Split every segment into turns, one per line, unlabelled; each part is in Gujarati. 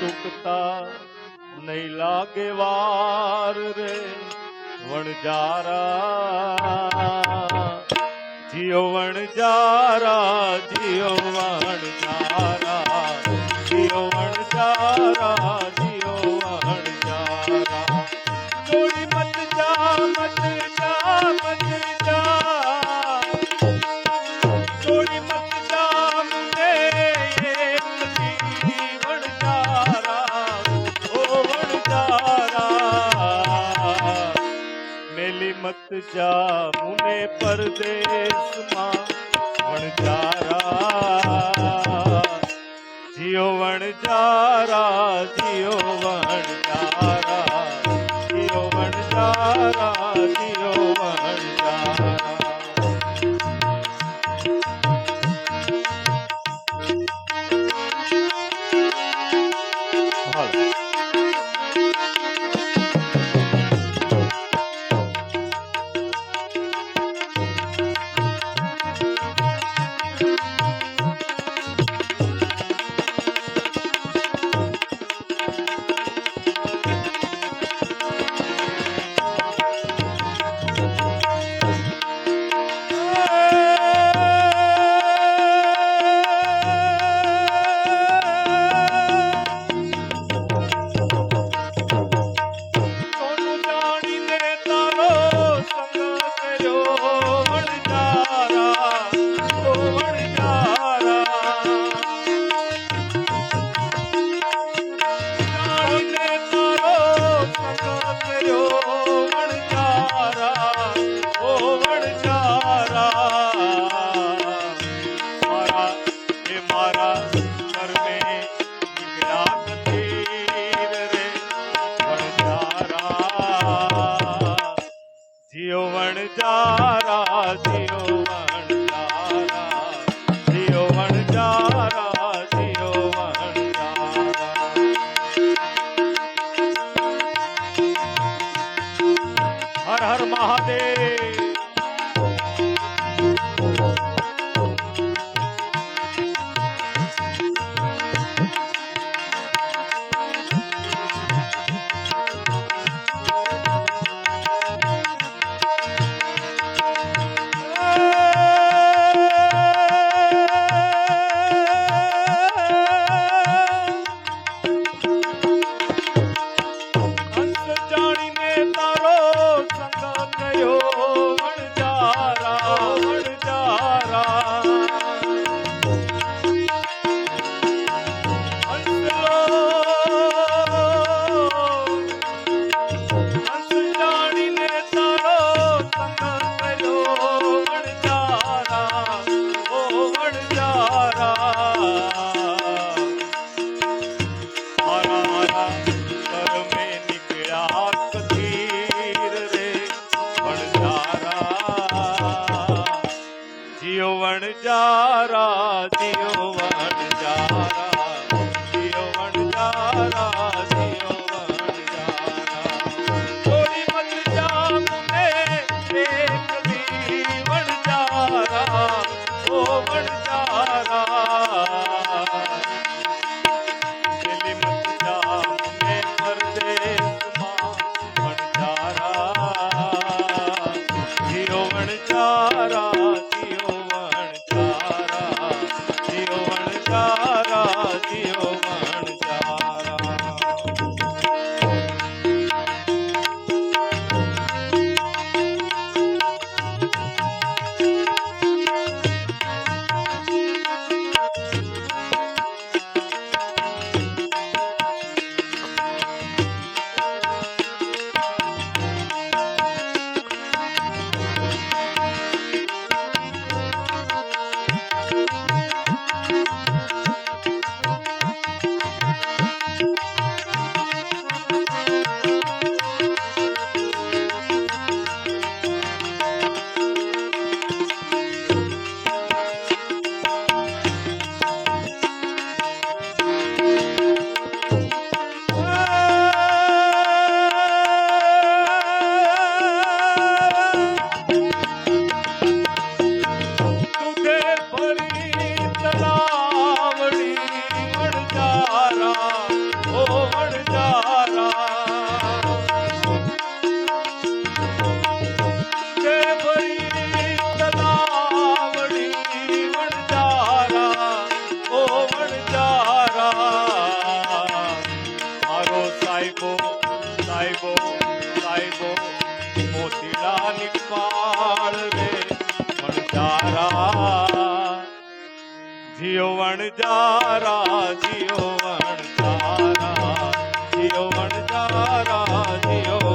ચૂકતા નહીં લાગે વાર રે વણજારા જીઓ વણજારા જીઓ વણજારા જામુને પરદેશમાં વણજારા. જીઓ વણજારા જીઓ વણ જારા જીવન જા જીવણ જારા જીવણ જારા જીવણ જારા જીવણ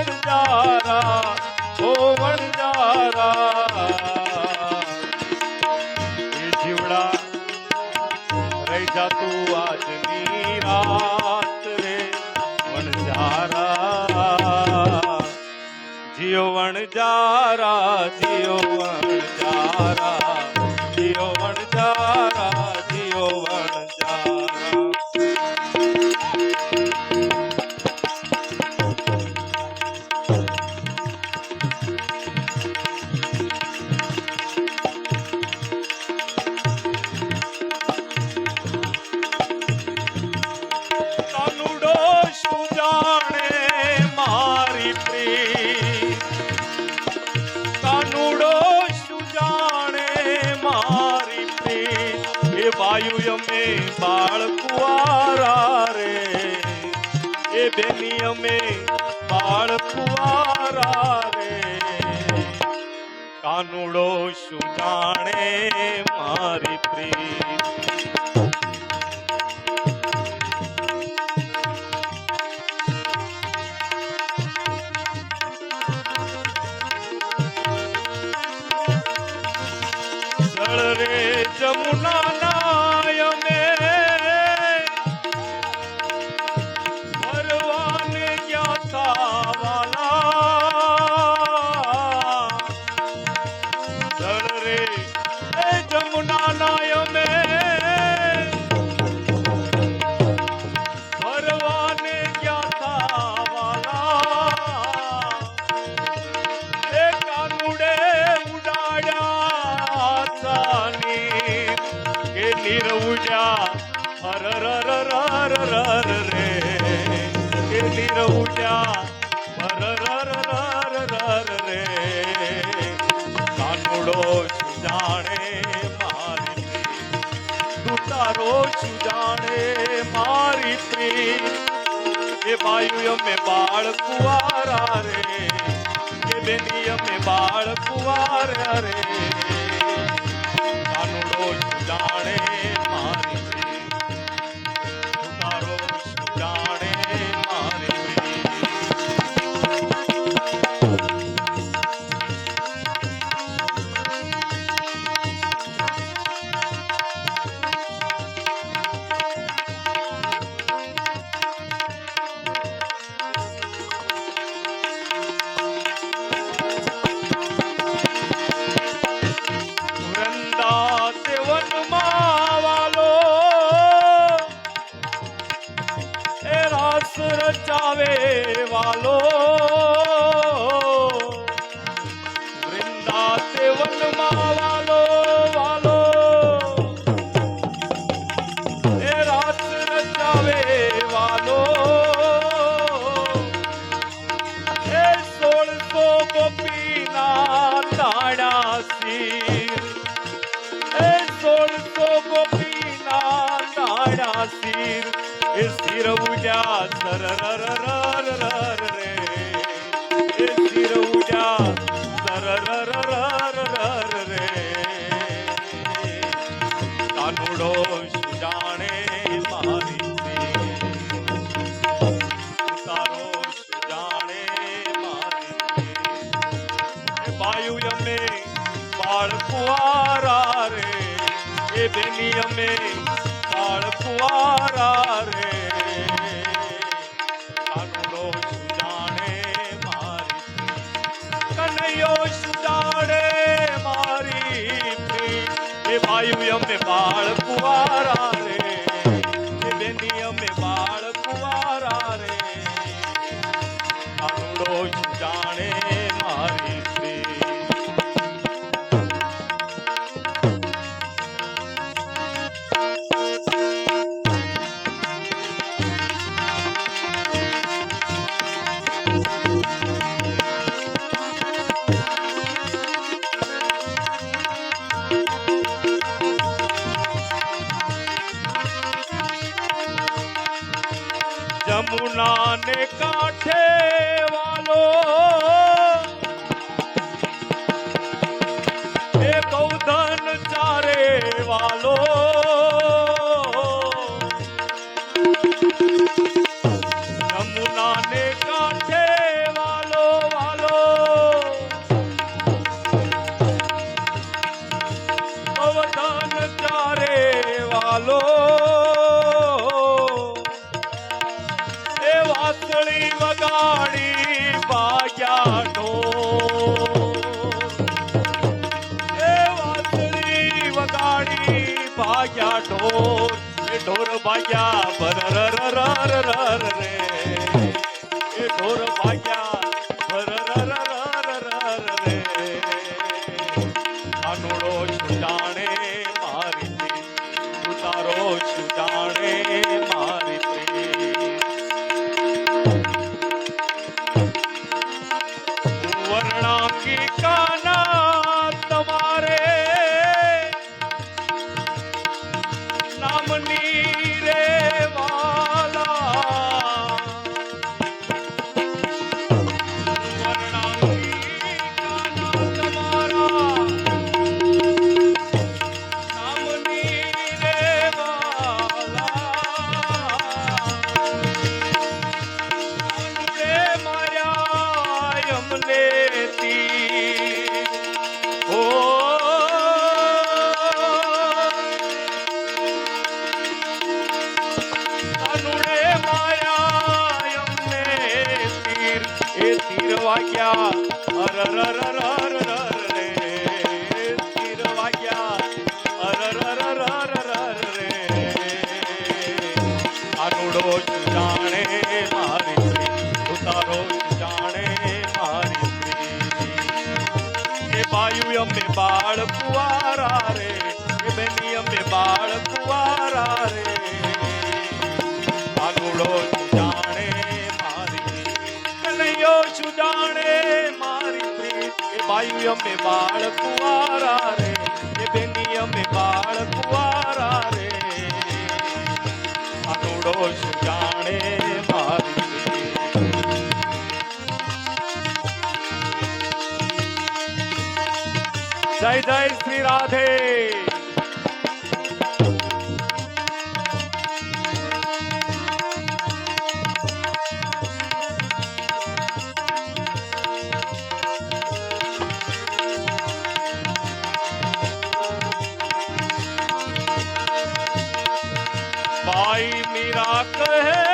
વણજારા ઓ વણજારા. એ જીવડા રહી જાતું આજની રાત રે વણજારા. જીઓ વણજારા જીઓ કાનુડો શું જાણે મારી પ્રીત? જાણે મારી પ્રી એ માયુ અમે બાળ કુવારા રે. કે બેની અમે બાળ કુવારા રે. સુજાડે મારી એ ભાઈ અમને બાળ કુવારા ભાગ્યા રે बेनियम का कहे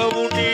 உலகவு நீ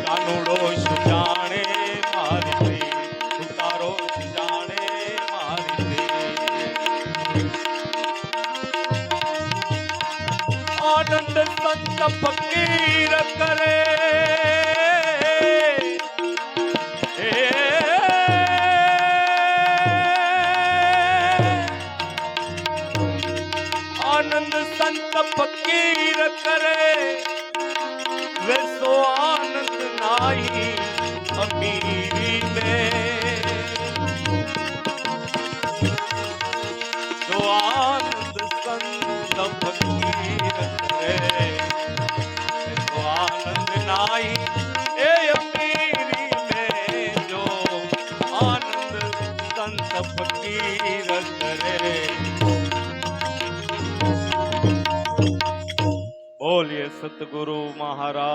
કાનુડો સુજાણે મારી ઉતારો સુજાણે મારી આનંદ સંત ફકીર કરે ફકીર કરે. સતગુરુ મહારાજ.